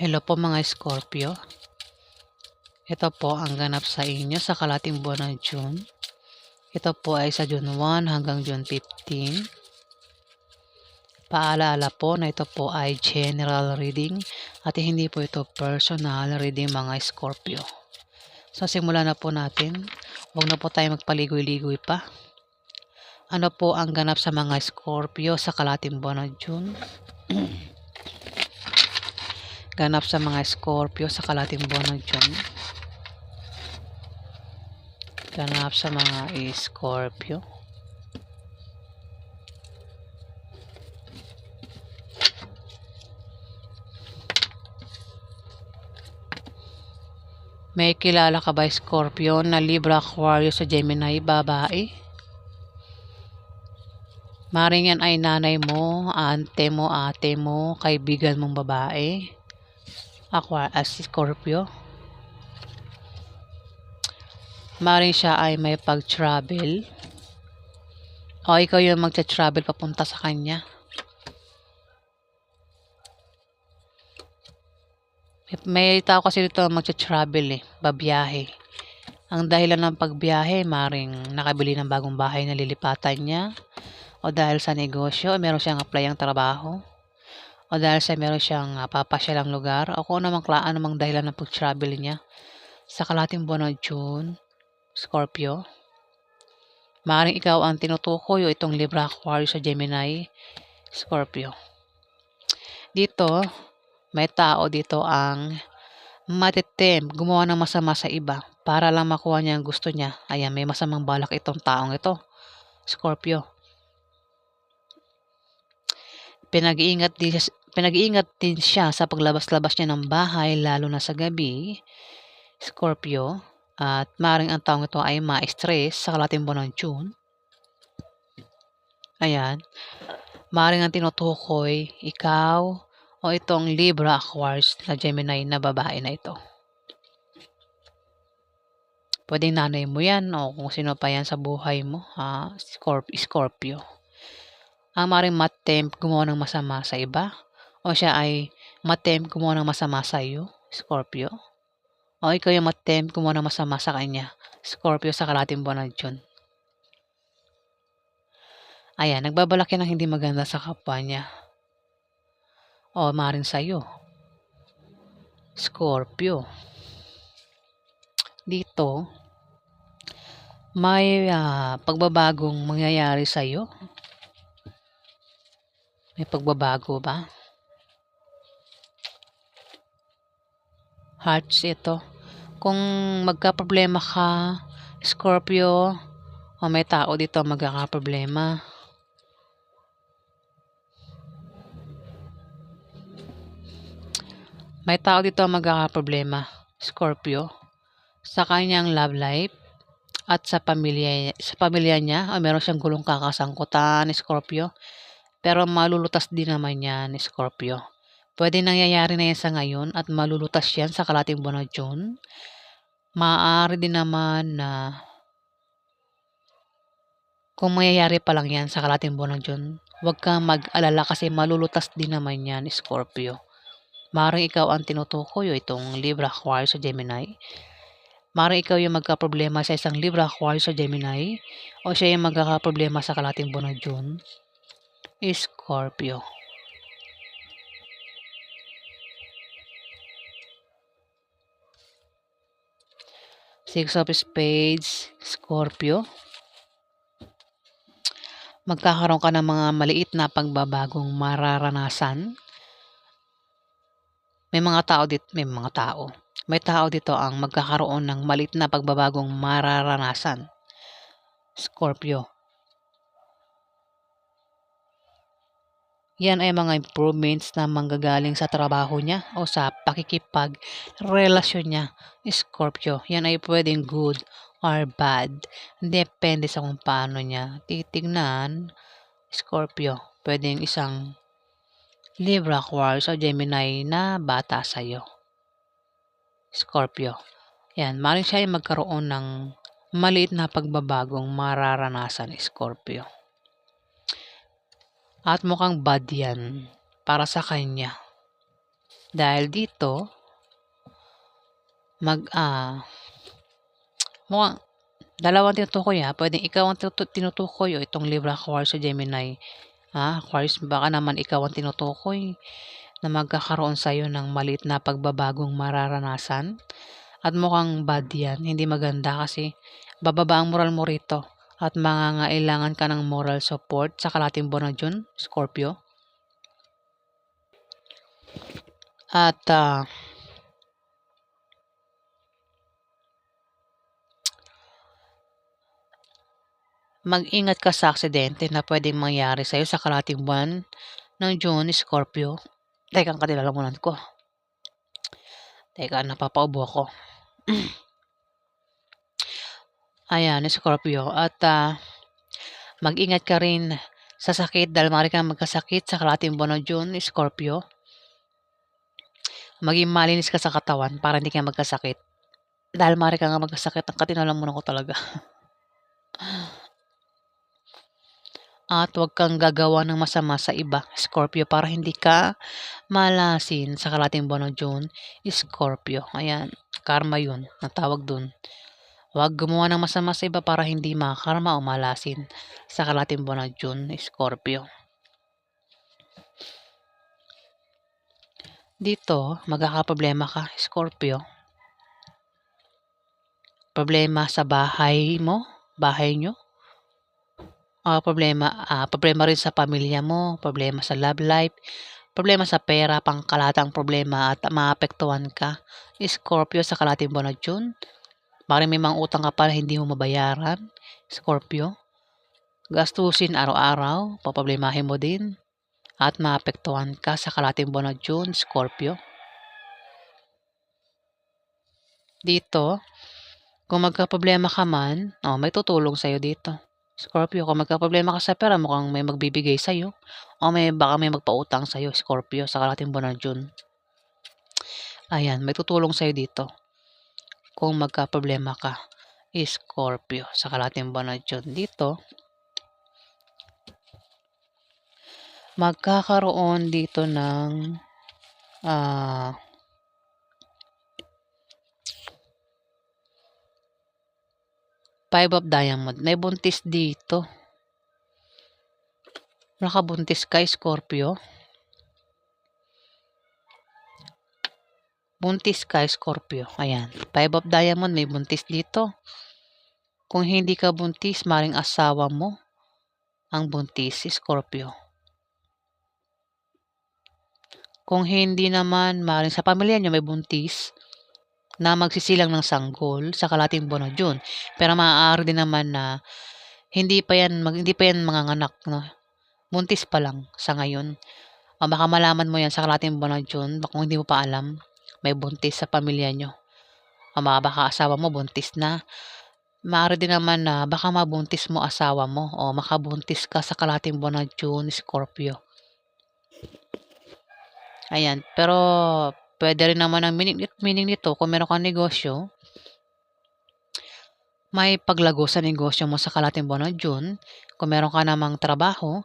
Hello po mga Scorpio. Ito po ang ganap sa inyo sa kalating buwan ng June. Ito po ay sa June 1 hanggang June 15. Paalaala po na ito po ay general reading at hindi po ito personal reading mga Scorpio. So simulan na po natin. Huwag na po tayo magpaligoy-ligoy pa. Ano po ang ganap sa mga Scorpio sa kalating buwan ng June? ganap sa mga Scorpio sa kalating buwan ng June. Ganap sa mga Scorpio. May kilala ka ba Scorpio na Libra Aquarius sa Gemini babae? Maring yan ay nanay mo, ante mo, ate mo, kaibigan mong babae. Aquarius, Scorpio. Maring siya ay may pag-travel. O ikaw yung magta-travel papunta sa kanya. May tao kasi dito magta-travel eh, babiyahe. Ang dahilan ng pagbiyahe, maring nakabili ng bagong bahay na lilipatan niya. O dahil sa negosyo, meron siyang apply ang trabaho. O dahil sa meron siyang uh, papasyalang lugar. O kung anumang, kla- anumang dahilan ng pag-travel niya. Sa kalating buwan ng June, Scorpio. Maring ikaw ang tinutukoy o itong Libra Aquarius sa Gemini, Scorpio. Dito, may tao dito ang matitim, gumawa ng masama sa iba para lang makuha niya ang gusto niya. Ayan, may masamang balak itong taong ito. Scorpio. Pinag-iingat din, pinag-iingat din siya sa paglabas-labas niya ng bahay, lalo na sa gabi. Scorpio. At maring ang taong ito ay ma-stress sa kalating buwan ng June. Ayan. Maring ang tinutukoy, ikaw, o itong Libra Aquarius na Gemini na babae na ito. Pwedeng nanay mo yan o kung sino pa yan sa buhay mo, ha? Scorp Scorpio. Ang maring matempt gumawa ng masama sa iba o siya ay matempt gumawa ng masama sa iyo, Scorpio. O ikaw yung matempt gumawa ng masama sa kanya, Scorpio sa kalating buwan ng June. Ayan, nagbabalak yan ng hindi maganda sa kapwa niya o maring sa'yo. Scorpio. Dito, may uh, pagbabagong mangyayari sa'yo. May pagbabago ba? Hearts ito. Kung magka-problema ka, Scorpio, o may tao dito magkakaproblema, May tao dito magkakaproblema, Scorpio, sa kanyang love life at sa pamilya, sa pamilya niya. O meron siyang gulong kakasangkutan, Scorpio. Pero malulutas din naman yan, Scorpio. Pwede nangyayari na yan sa ngayon at malulutas yan sa kalating buwan ng June. Maaari din naman na kung mangyayari pa lang yan sa kalating buwan ng June, huwag kang mag-alala kasi malulutas din naman yan, Scorpio. Maring ikaw ang tinutukoy o itong Libra Aquarius sa Gemini. Maring ikaw yung magka-problema sa isang Libra Aquarius sa Gemini o siya yung magkakaproblema sa kalating buwan ng June. Scorpio. Six of Spades, Scorpio. Magkakaroon ka ng mga maliit na pagbabagong mararanasan may mga tao dito, may mga tao. May tao dito ang magkakaroon ng malit na pagbabagong mararanasan. Scorpio. Yan ay mga improvements na manggagaling sa trabaho niya o sa pakikipag relasyon niya. Scorpio. Yan ay pwedeng good or bad. Depende sa kung paano niya titignan. Scorpio. Pwedeng isang Libra, Aquarius o Gemini na bata sa'yo. Scorpio. Yan, maaaring siya ay magkaroon ng maliit na pagbabagong mararanasan, Scorpio. At mukhang bad yan para sa kanya. Dahil dito, mag, ah, mukhang, dalawang tinutukoy ha. Pwedeng ikaw ang tinutu- tinutukoy o itong Libra Aquarius o Gemini. Ha? Aquarius, baka naman ikaw ang tinutukoy na magkakaroon sa'yo ng maliit na pagbabagong mararanasan. At mukhang bad yan. Hindi maganda kasi bababa ang moral mo rito. At mangangailangan ka ng moral support sa kalating buwan na June, Scorpio. At ah, mag-ingat ka sa aksidente na pwedeng mangyari sa'yo sa kalating buwan ng June, Scorpio. Teka, ang kanilalamunan ko. Teka, napapaubo ako. Ayan, Scorpio. At ah, mag-ingat ka rin sa sakit dahil maaari kang magkasakit sa kalating buwan ng June, Scorpio. Maging malinis ka sa katawan para hindi ka magkasakit. Dahil maaari ka nga magkasakit, ang katinalamunan ko talaga. At huwag kang gagawa ng masama sa iba, Scorpio, para hindi ka malasin sa kalating buwan ng June, Scorpio. Ayan, karma yun, natawag dun. Huwag gumawa ng masama sa iba para hindi makakarma o malasin sa kalating buwan ng June, Scorpio. Dito, magkakaproblema ka, Scorpio. Problema sa bahay mo, bahay nyo. Ah, problema, ah, problema rin sa pamilya mo, problema sa love life, problema sa pera, pangkalatang problema at maapektuhan ka. Scorpio sa kalating buwan ng June. Baka may mga utang ka pa na hindi mo mabayaran, Scorpio. Gastusin araw-araw, paproblemahin mo din. At maapektuhan ka sa kalating buwan ng June, Scorpio. Dito, kung magka-problema ka man, oh, may tutulong sa'yo dito. Scorpio, kung magka-problema ka sa pera, mukhang may magbibigay sa'yo. O may, baka may magpautang sa'yo, Scorpio, sa kalating buwan ng June. Ayan, may tutulong sa'yo dito. Kung magka-problema ka, Scorpio, sa kalating buwan ng June. Dito, magkakaroon dito ng ah Five of Diamond. May buntis dito. Nakabuntis ka, Scorpio. Buntis ka, Scorpio. Ayan. Five of Diamond, may buntis dito. Kung hindi ka buntis, maring asawa mo ang buntis, Scorpio. Kung hindi naman, maring sa pamilya nyo may buntis, na magsisilang ng sanggol sa kalating buwan ng June. Pero maaari din naman na hindi pa yan, mag, hindi pa yan manganganak. No? Buntis pa lang sa ngayon. O baka malaman mo yan sa kalating buwan ng June, kung hindi mo pa alam, may buntis sa pamilya nyo. O baka, baka asawa mo buntis na. Maaari din naman na baka mabuntis mo asawa mo o makabuntis ka sa kalating buwan ng June, Scorpio. Ayan, pero Pwede rin naman ang meaning, meaning nito kung meron kang negosyo, may paglago sa negosyo mo sa kalating buwan ng June. Kung meron ka namang trabaho,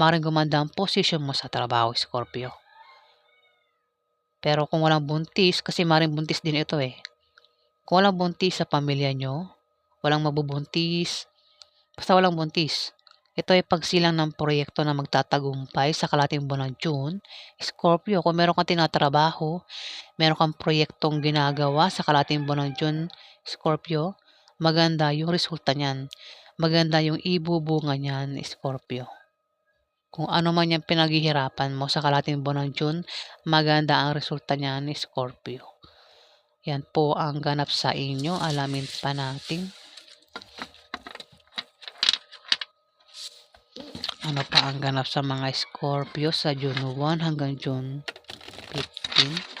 maaaring gumanda ang posisyon mo sa trabaho, Scorpio. Pero kung walang buntis, kasi maaaring buntis din ito eh. Kung walang buntis sa pamilya nyo, walang mabubuntis, basta walang buntis, ito ay pagsilang ng proyekto na magtatagumpay sa kalating buwan ng June. Scorpio, kung meron kang tinatrabaho, meron kang proyektong ginagawa sa kalating buwan ng June, Scorpio, maganda yung resulta niyan. Maganda yung ibubunga niyan, Scorpio. Kung ano man yung pinaghihirapan mo sa kalating buwan ng June, maganda ang resulta niyan, Scorpio. Yan po ang ganap sa inyo. Alamin pa natin. Ano pa ang ganap sa mga Scorpio sa June 1 hanggang June 15?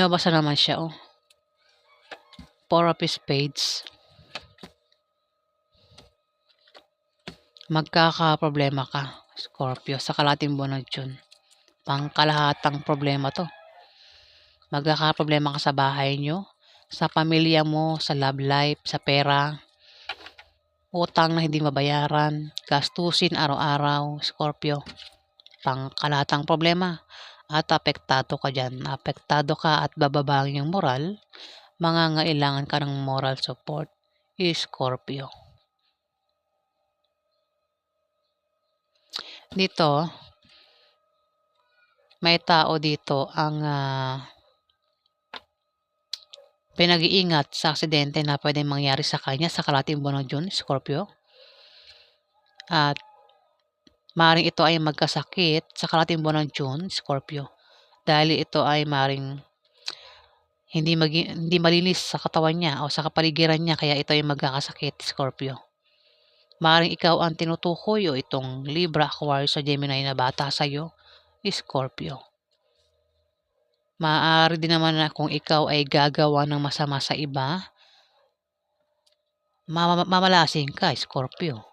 Nabasa naman siya, oh. Four of Spades. magkakaproblema ka, Scorpio, sa kalating buwan ng June. Pangkalahatang problema 'to. Magkakaproblema ka sa bahay niyo, sa pamilya mo, sa love life, sa pera, utang na hindi mabayaran, gastusin araw-araw, Scorpio. Pangkalahatang problema at apektado ka diyan. Apektado ka at bababa ang iyong moral, mangangailangan ka ng moral support, Scorpio. Dito, may tao dito ang ah, pinag-iingat sa aksidente na pwedeng mangyari sa kanya sa kalating buwan ng June, Scorpio. At maring ito ay magkasakit sa kalating buwan ng June, Scorpio. Dahil ito ay maring hindi magi, hindi malinis sa katawan niya o sa kapaligiran niya kaya ito ay magkakasakit, Scorpio. Maring ikaw ang tinutukoy o itong Libra, Aquarius sa Gemini na bata sa iyo, Scorpio. Maaari din naman na kung ikaw ay gagawa ng masama sa iba, mama- mamalasing ka, Scorpio.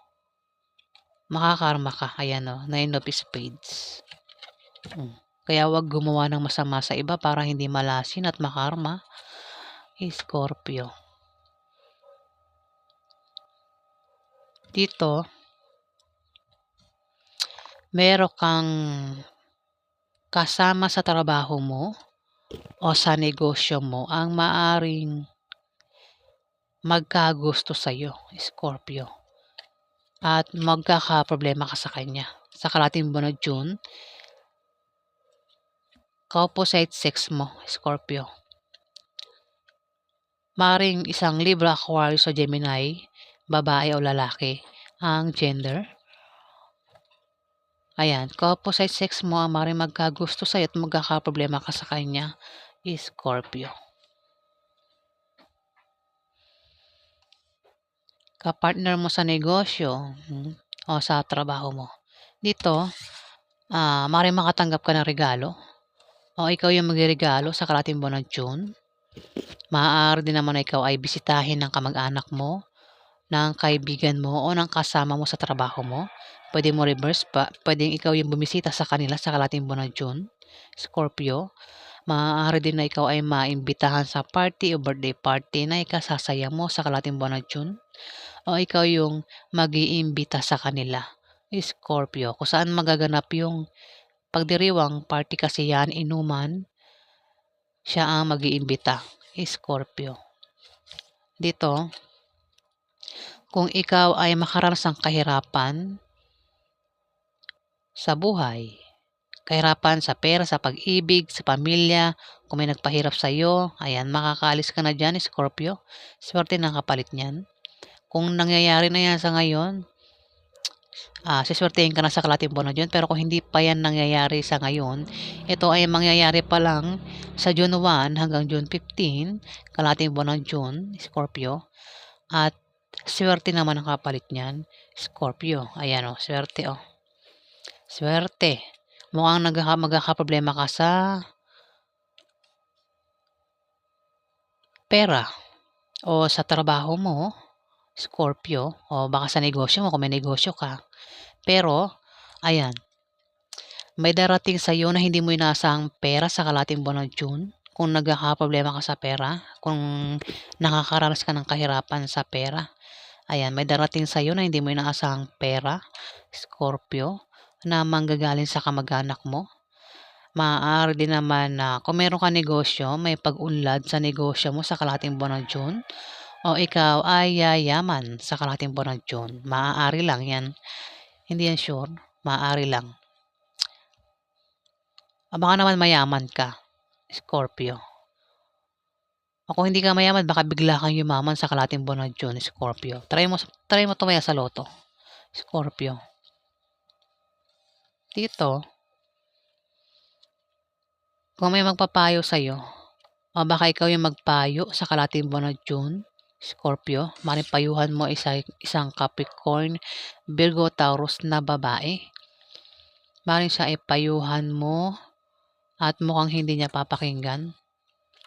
Makakarma ka, ayan o, Nine of Spades. Mm. Kaya wag gumawa ng masama sa iba para hindi malasin at makarma, Scorpio. Dito, meron kang kasama sa trabaho mo o sa negosyo mo ang maaring magkagusto sa iyo, Scorpio. At magkakaproblema ka sa kanya. Sa kalating buwan June, ka-opposite sex mo, Scorpio. Maring isang Libra, Aquarius o Gemini, babae o lalaki, ang gender. Ayan, ka-opposite sex mo ang maring magkagusto sa'yo at magkakaproblema ka sa kanya, Scorpio. Kapartner mo sa negosyo hmm, o sa trabaho mo. Dito, ah maring makatanggap ka ng regalo o ikaw yung magregalo sa kalating buwan ng June. Maaari din naman na ikaw ay bisitahin ng kamag-anak mo, ng kaibigan mo o ng kasama mo sa trabaho mo. Pwede mo reverse pa, pwedeng ikaw yung bumisita sa kanila sa kalating buwan ng June. Scorpio, maaari din na ikaw ay maimbitahan sa party o birthday party na ikasasaya mo sa kalating buwan ng June. O ikaw yung mag-iimbita sa kanila. Scorpio, kung saan magaganap yung pagdiriwang party kasi yan, inuman, siya ang mag-iimbita. Scorpio. Dito, kung ikaw ay makaranas ng kahirapan sa buhay, kahirapan sa pera, sa pag-ibig, sa pamilya, kung may nagpahirap sa iyo, ayan, makakaalis ka na dyan, Scorpio. Swerte ng kapalit niyan. Kung nangyayari na yan sa ngayon, ah, siswertehin ka na sa na June. Pero kung hindi pa yan nangyayari sa ngayon, ito ay mangyayari pa lang sa June 1 hanggang June 15, kalating buwan ng June, Scorpio. At swerte naman ang kapalit niyan, Scorpio. Ayan o, swerte o. Swerte. Mukhang magkakaproblema ka sa pera o sa trabaho mo, Scorpio, o baka sa negosyo mo kung may negosyo ka. Pero, ayan, may darating sa iyo na hindi mo inaasahang pera sa kalating buwan ng June. Kung nagkakaproblema ka sa pera, kung nakakaranas ka ng kahirapan sa pera, ayan, may darating sa iyo na hindi mo inaasahang pera, Scorpio, na manggagaling sa kamag-anak mo. Maaari din naman na kung meron ka negosyo, may pag-unlad sa negosyo mo sa kalating buwan ng June. O ikaw ay yayaman sa kalating buwan June. Maaari lang yan. Hindi yan sure. Maaari lang. O baka naman mayaman ka, Scorpio. O kung hindi ka mayaman, baka bigla kang yumaman sa kalating buwan June, Scorpio. Try mo, try mo tumaya sa loto, Scorpio. Dito, kung may magpapayo sa'yo, o baka ikaw yung magpayo sa kalating buwan June, Scorpio, maring payuhan mo isa, isang Capricorn, Virgo, Taurus na babae. Maring siya ay payuhan mo at mukhang hindi niya papakinggan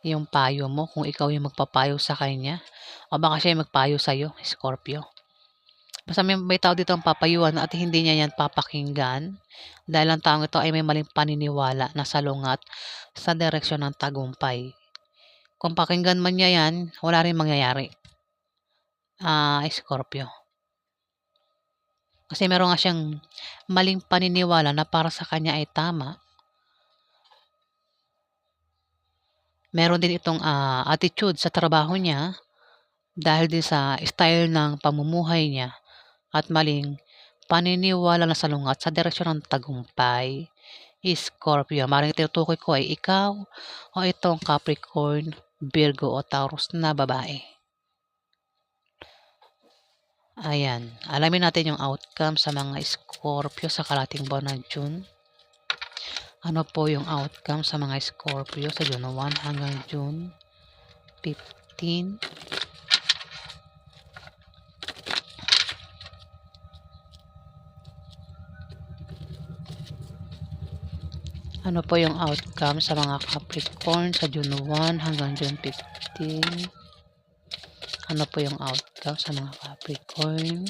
yung payo mo kung ikaw yung magpapayo sa kanya. O baka siya yung magpayo sa'yo, Scorpio. Basta may, may tao dito ang papayuhan at hindi niya yan papakinggan dahil ang taong ito ay may maling paniniwala na salungat sa direksyon ng tagumpay. Kung pakinggan man niya yan, wala rin mangyayari. Ah, Scorpio. Kasi meron nga siyang maling paniniwala na para sa kanya ay tama. Meron din itong ah, attitude sa trabaho niya dahil din sa style ng pamumuhay niya at maling paniniwala na salungat sa direksyon ng tagumpay. Scorpio, maring tinutukoy ko ay ikaw o itong Capricorn, Virgo o Taurus na babae. Ayan, alamin natin yung outcome sa mga Scorpio sa kalating buwan ng June. Ano po yung outcome sa mga Scorpio sa June 1 hanggang June 15? Ano po yung outcome sa mga Capricorn sa June 1 hanggang June 15? Ano po yung outcome sa mga Capricorn?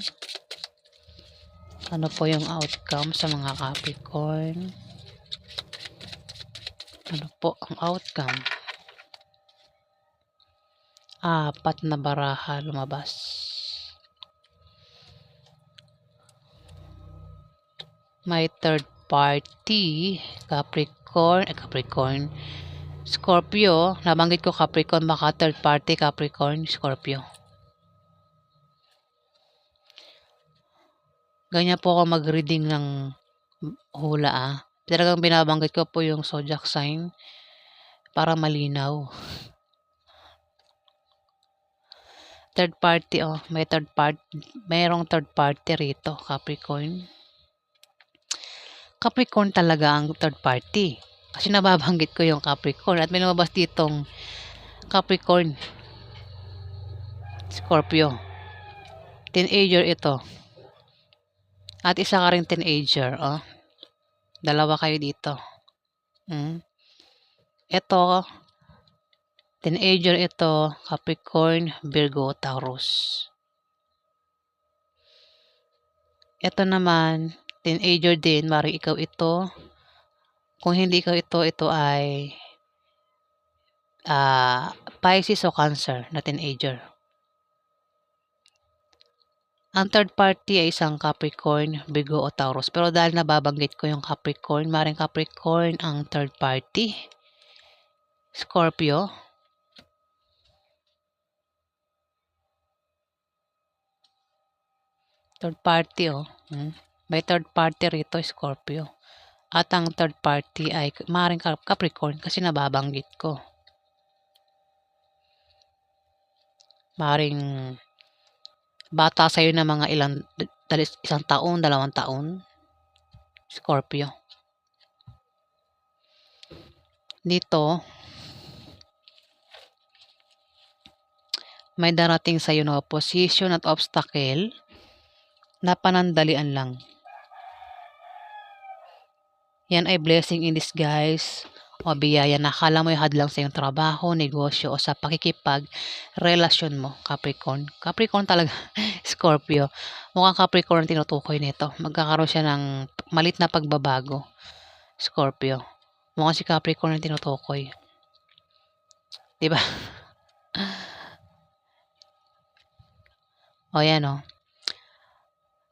Ano po yung outcome sa mga Capricorn? Ano po ang outcome? Apat na baraha lumabas. May third party, Capricorn, eh, Capricorn, Scorpio, nabanggit ko Capricorn, baka third party, Capricorn, Scorpio. Ganyan po ako mag-reading ng hula ah. Talagang binabanggit ko po yung zodiac sign para malinaw. Third party oh, may third party, mayroong third party rito, Capricorn. Capricorn talaga ang third party. Kasi nababanggit ko yung Capricorn at may lumabas ditong Capricorn. Scorpio. Teenager ito. At isa ka rin teenager, oh. Dalawa kayo dito. Hmm. Ito, teenager ito, Capricorn, Virgo, Taurus. Ito naman, teenager din, mari ikaw ito. Kung hindi ikaw ito, ito ay ah Pisces o Cancer na teenager. Ang third party ay isang Capricorn, Virgo o Taurus. Pero dahil nababanggit ko yung Capricorn, maring Capricorn ang third party. Scorpio. Third party, oh. Hmm. May third party rito, Scorpio. At ang third party ay maring Capricorn kasi nababanggit ko. Maring bata sa'yo na mga ilang, isang taon, dalawang taon. Scorpio. Dito, may darating sa'yo na opposition at obstacle na panandalian lang. Yan ay blessing in disguise o biyaya na akala mo hadlang sa iyong trabaho, negosyo o sa pakikipag relasyon mo, Capricorn. Capricorn talaga, Scorpio. Mukhang Capricorn ang tinutukoy nito. Magkakaroon siya ng malit na pagbabago, Scorpio. Mukhang si Capricorn ang tinutukoy. Diba? o yan o.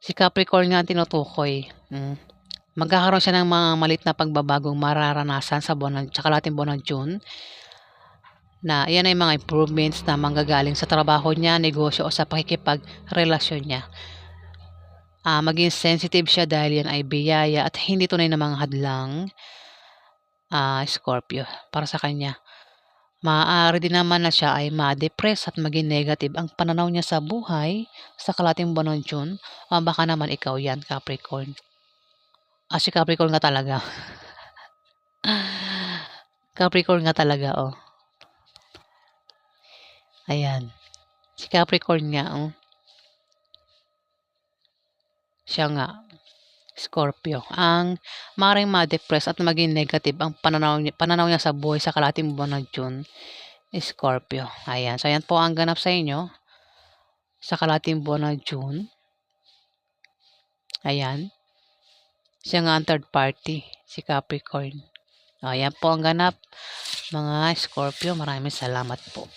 Si Capricorn nga ang tinutukoy. Mm magkakaroon siya ng mga malit na pagbabagong mararanasan sa buwan ng, tsaka lating buwan ng June na yan ay mga improvements na manggagaling sa trabaho niya, negosyo o sa pakikipagrelasyon niya. Uh, maging sensitive siya dahil yan ay biyaya at hindi tunay na mga hadlang uh, Scorpio para sa kanya. Maaari din naman na siya ay ma-depress at maging negative ang pananaw niya sa buhay sa kalating buwan ng June o baka naman ikaw yan Capricorn. Ah, Capricorn nga talaga. Capricorn nga talaga, oh. Ayan. Si Capricorn nga, oh. Siya nga. Scorpio. Ang maring ma-depress at maging negative ang pananaw niya, pananaw niya sa buhay sa kalating buwan ng June. Scorpio. Ayan. So, ayan po ang ganap sa inyo sa kalating buwan ng June. Ayan. Siya nga ang third party, si Capricorn. Ayan po ang ganap. Mga Scorpio, maraming salamat po.